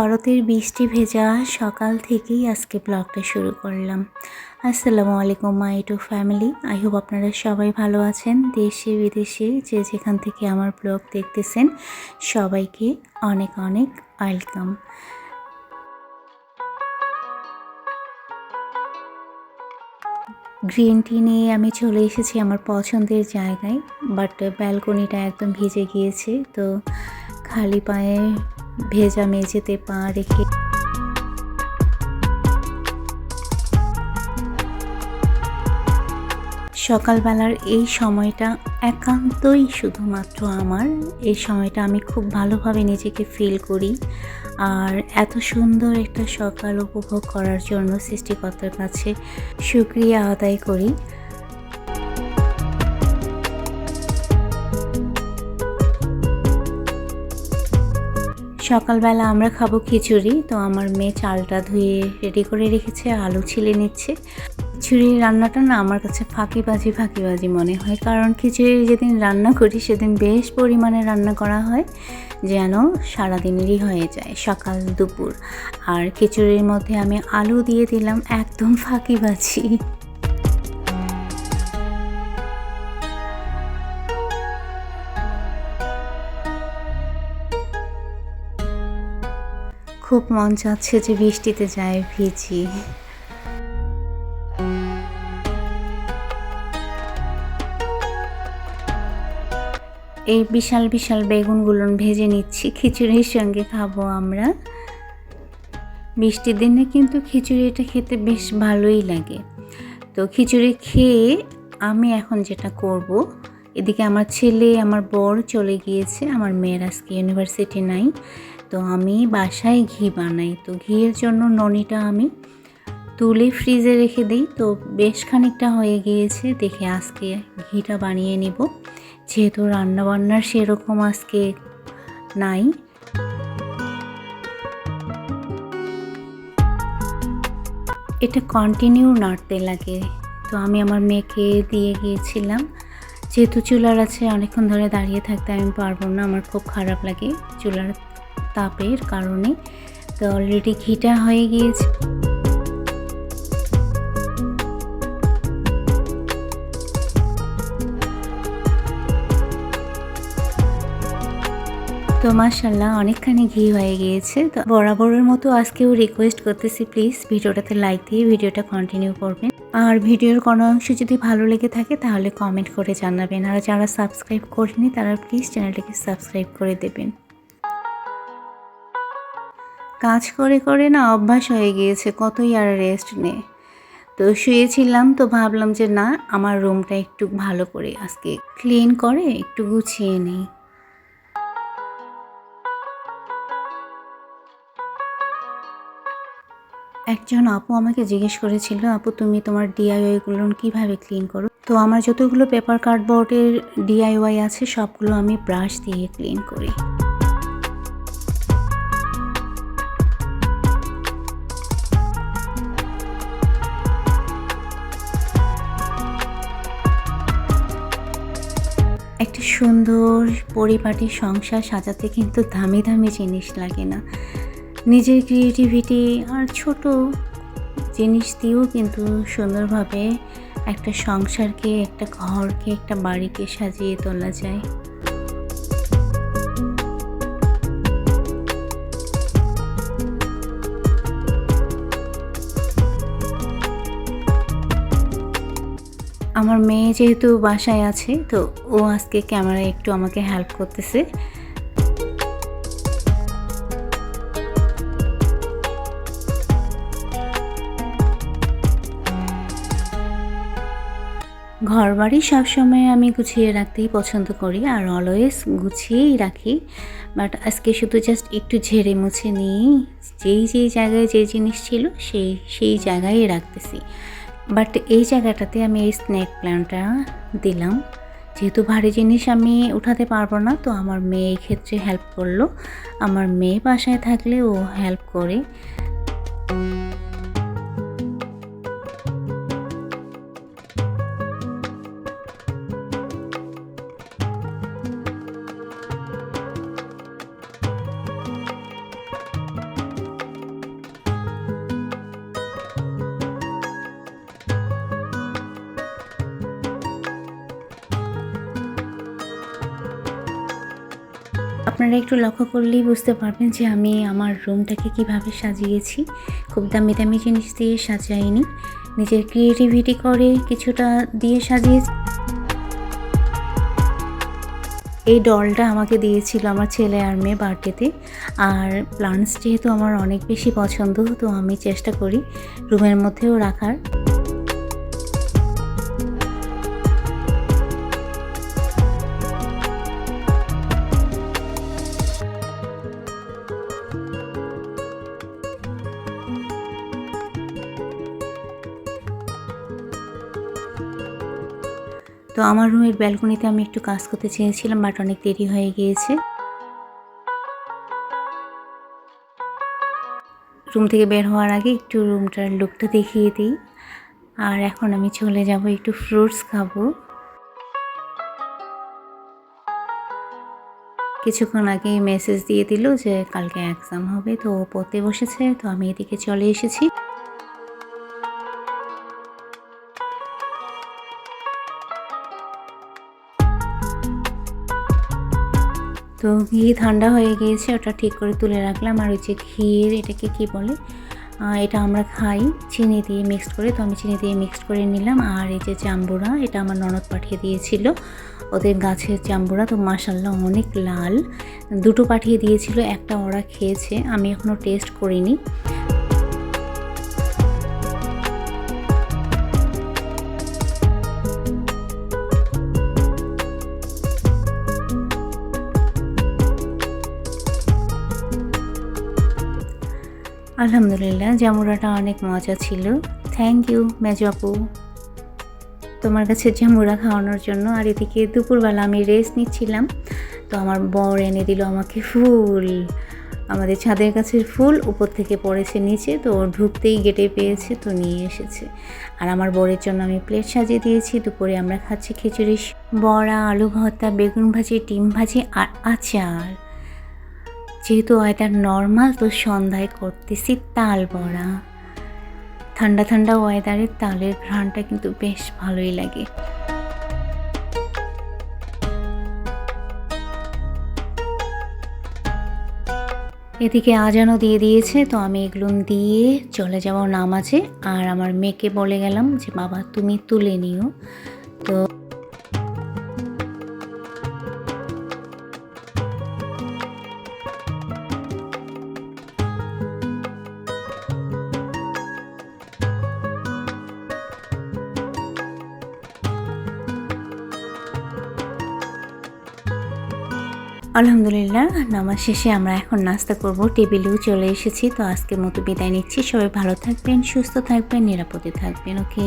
শরতের বৃষ্টি ভেজা সকাল থেকেই আজকে ব্লগটা শুরু করলাম। আসসালামু আলাইকুম my to family I hope আপনারা সবাই ভালো আছেন। দেশে, বিদেশে যে যেখান থেকে আমার ব্লগ দেখতেছেন, সবাইকে অনেক অনেক ওয়েলকাম গ্রিন টি নিয়ে আমি চলে এসেছি আমার পছন্দের জায়গায় বাট ব্যালকনিটা একদম ভিজে গিয়েছে, তো খালি পায়ে ভেজা মেঝেতে পা রেখে সকালবেলার এই সময়টা একান্তই শুধুমাত্র আমার। এই সময়টা আমি খুব ভালোভাবে নিজেকে ফিল করি আর এত সুন্দর একটা সকাল উপভোগ করার জন্য সৃষ্টিকর্তার কাছে সুক্রিয়া আদায় করি। সকালবেলা আমরা খাব খিচুড়ি, তো আমার মেয়ে চালটা ধুয়ে রেডি করে রেখেছে, আলু ছিলে নিচ্ছে। খিচুড়ির রান্নাটা না আমার কাছে ফাঁকিবাজি ফাঁকিবাজি মনে হয়, কারণ খিচুড়ি যেদিন রান্না করি সেদিন বেশ পরিমাণে রান্না করা হয়, যেন সারাদিনেরই হয়ে যায় সকাল, দুপুর। আর খিচুড়ির মধ্যে আমি আলু দিয়ে দিলাম, একদম ফাঁকিবাজি। খুব মন চাচ্ছে যে বৃষ্টিতে যায় ভিজি। এই বিশাল বিশাল বেগুনগুলো ভেজে নিচ্ছি, খিচুড়ির সঙ্গে খাব আমরা। বৃষ্টির দিনে কিন্তু খিচুড়িটা খেতে বেশ ভালোই লাগে। তো খিচুড়ি খেয়ে আমি এখন যেটা করব, এদিকে আমার ছেলে, আমার বর চলে গিয়েছে, আমার মেয়ের আজকে ইউনিভার্সিটি নাই। তো আমি বাসায় ঘি বানাই। তো ঘিয়ের জন্য ননিটা আমি তুলে ফ্রিজে রেখে দিই। তো বেশ খানিকটা হয়ে গিয়েছে, দেখে আজকে ঘিটা বানিয়ে নিব। যেহেতু রান্নাবান্নার সেরকম আজকে নাই। এটা কন্টিনিউ নাড়তে লাগে। তো আমি আমার মেয়েকে দিয়ে গিয়েছিলাম। যেহেতু চুলার আছে, অনেকক্ষণ ধরে দাঁড়িয়ে থাকতে আমি পারব না, আমার খুব খারাপ লাগে চুলার তাপের কারণে তো অলরেডি ঘিটা হয়ে গিয়েছে। তো মাসাল্লাহ অনেকখানি ঘি হয়ে গিয়েছে। তো বরাবরের মতো আজকেও রিকোয়েস্ট করতেছি প্লিজ ভিডিওটাতে লাইক দিয়ে ভিডিওটা কন্টিনিউ করবেন। আর ভিডিওর কোনো অংশ যদি ভালো লেগে থাকে তাহলে কমেন্ট করে জানাবেন। আর যারা সাবস্ক্রাইব করেনি তারা প্লিজ চ্যানেলটিকে সাবস্ক্রাইব করে দেবেন। কাজ করে করে না অভ্যাস হয়ে গিয়েছে, কতই আর রেস্ট নে। তো শুয়েছিলাম তো ভাবলাম যে না, আমার রুমটা একটু ভালো করে আজকে ক্লিন করে, একটু গুছিয়ে নিই। একজন আপু আমাকে জিজ্ঞেস করেছিল, আপু, তুমি তোমার ডিআইওয়াইগুলো কীভাবে ক্লিন করো? তো আমার যতগুলো পেপার কার্ডবোর্ডের ডিআইওয়াই আছে, সবগুলো আমি ব্রাশ দিয়ে ক্লিন করি। সুন্দর পরিপাটি সংসার সাজাতে কিন্তু দামি দামি জিনিস লাগে না। নিজের ক্রিয়েটিভিটি আর ছোট জিনিস দিয়েও কিন্তু সুন্দরভাবে একটা সংসারকে, একটা ঘরকে, একটা বাড়িকে সাজিয়ে তোলা যায়। আমার মেয়ে যেহেতু বাসায় আছে, তো ও আজকে ক্যামেরায় একটু আমাকে হেল্প করতেছে। ঘর বাড়ি সবসময় আমি গুছিয়ে রাখতেই পছন্দ করি আর অলওয়েজ গুছিয়েই রাখি। বাট আজকে শুধু জাস্ট একটু ঝেড়ে মুছে নিই যেই যেই জায়গায় যে জিনিস ছিল সেই সেই জায়গায় রাখতেছি। বাট এই জায়গাটাতে আমি এই স্নেক প্ল্যান্টটা দিলাম। যেহেতু ভারী জিনিস আমি উঠাতে পারব না, তো আমার মেয়ে এই ক্ষেত্রে হেল্প করল। আমার মেয়ে বাসায় থাকলে ও হেল্প করে। আপনারা একটু লক্ষ্য করলেই বুঝতে পারবেন যে আমি আমার রুমটাকে কীভাবে সাজিয়েছি। খুব দামি দামি জিনিস দিয়ে সাজাইনি। নিজের ক্রিয়েটিভিটি করে কিছুটা দিয়ে সাজিয়েছি। এই ডলটা আমাকে দিয়েছিল আমার ছেলে আর মেয়ে বার্থডেতে। আর প্লান্টস যেহেতু আমার অনেক বেশি পছন্দ, তো আমি চেষ্টা করি রুমের মধ্যেও রাখার। তো আমার রুমের ব্যালকনিতে আমি একটু কাজ করতে চেয়েছিলাম, বাট অনেক দেরি হয়ে গিয়েছে। রুম থেকে বের হওয়ার আগে একটু রুমটার লুকটা দেখিয়ে দিই। আর এখন আমি চলে যাব একটু ফ্রুটস খাব। কিছুক্ষণ আগে মেসেজ দিয়ে দিল যে কালকে এক্সাম হবে, তো পড়তে বসেছে, তো আমি এদিকে চলে এসেছি। তো ঘি ঠান্ডা হয়ে গিয়েছে, ওটা ঠিক করে তুলে রাখলাম। আর ওই যে ঘির এটাকে কি বলে? এটা আমরা খাই চিনি দিয়ে মিক্স করে। তো আমি চিনি দিয়ে মিক্স করে নিলাম। আর এই যে জাম্বুরা, এটা আমার ননদ পাঠিয়ে দিয়েছিল। ওদের গাছের জাম্বুরা তো মাসাল্লাহ অনেক লাল। দুটো পাঠিয়ে দিয়েছিল, একটা ওরা খেয়েছে। আমি এখনও টেস্ট করিনি। আলহামদুলিল্লাহ, জামুরাটা অনেক মজা ছিল। থ্যাংক ইউ মেজো আপু। তোমার কাছে জামুরা খাওয়ানোর জন্য, আর এদিকে দুপুরবেলা আমি রেস্ট নিচ্ছিলাম। তো আমার বর এনে দিল আমাকে ফুল। আমাদের ছাদের গাছের ফুল, উপর থেকে পড়েছে নিচে, তো ঢুকতেই গেটে পেয়েছে, তো নিয়ে এসেছে। আর আমার বরের জন্য আমি প্লেট সাজিয়ে দিয়েছি, দুপুরে আমরা খাচ্ছি খিচুড়ি, বড়া, আলু ভর্তা, বেগুন ভাজি, ডিম ভাজি, আর আচার। যেহেতু ওয়েদার নর্মাল, তো সন্ধ্যায় করতেছি তাল বড়া। ঠান্ডা ঠান্ডা ওয়েদারে তালের ঘ্রাণটা কিন্তু বেশ ভালোই লাগে। এদিকে আজানও দিয়ে দিয়েছে, তো আমি এগুলো দিয়ে চলে যাব নামাজে। আর আমার মেয়েকে বলে গেলাম যে, বাবা, তুমি তুলে নিও। আলহামদুলিল্লাহ, নামাজ শেষে আমরা এখন নাস্তা করব। টেবিলেও চলে এসেছি, তো আজকের মতো বিদায় নিচ্ছি। সবাই ভালো থাকবেন, সুস্থ থাকবেন, নিরাপদে থাকবেন, ওকে?